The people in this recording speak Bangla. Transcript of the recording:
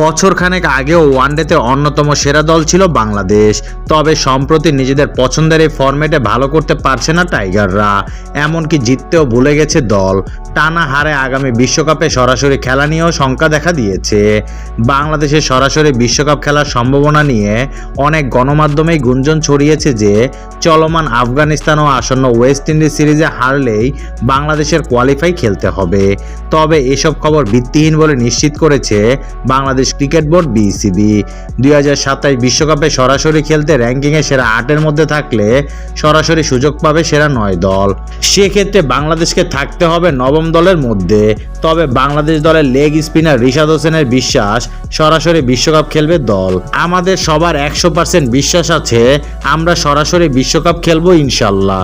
বছরখানেক আগেও ওয়ানডেতে অন্যতম সেরা দল ছিল বাংলাদেশ। তবে সম্প্রতি নিজেদের পছন্দের এই ফরম্যাটে ভালো করতে পারছে না টাইগাররা। এমনকি জিততেও ভুলে গেছে দল। টানা হারে আগামী বিশ্বকাপে সরাসরি খেলা নিয়েও শঙ্কা দেখা দিয়েছে। বাংলাদেশের সরাসরি বিশ্বকাপ খেলার সম্ভাবনা নিয়ে অনেক গণমাধ্যমেই গুঞ্জন ছড়িয়েছে যে, চলমান আফগানিস্তান ও আসন্ন ওয়েস্ট ইন্ডিজ সিরিজে হারলেই বাংলাদেশের কোয়ালিফাই খেলতে হবে। তবে এসব খবর ভিত্তিহীন বলে নিশ্চিত করেছে বাংলাদেশ ক্রিকেট বোর্ড, বিসিবি। দুই হাজার সাতাশ বিশ্বকাপে সরাসরি খেলতে র্যাঙ্কিংয়ে সেরা আটের মধ্যে থাকলে সরাসরি সুযোগ পাবে সেরা নয় দল। সেক্ষেত্রে বাংলাদেশকে থাকতে হবে নবম দলের মধ্যে। তবে বাংলাদেশ দলের লেগ স্পিনার রিশাদ হোসেনের বিশ্বাস, সরাসরি বিশ্বকাপ খেলবে দল। আমাদের সবার একশো পার্সেন্ট বিশ্বাস আছে, আমরা সরাসরি বিশ্বকাপ খেলব ইনশাল্লাহ।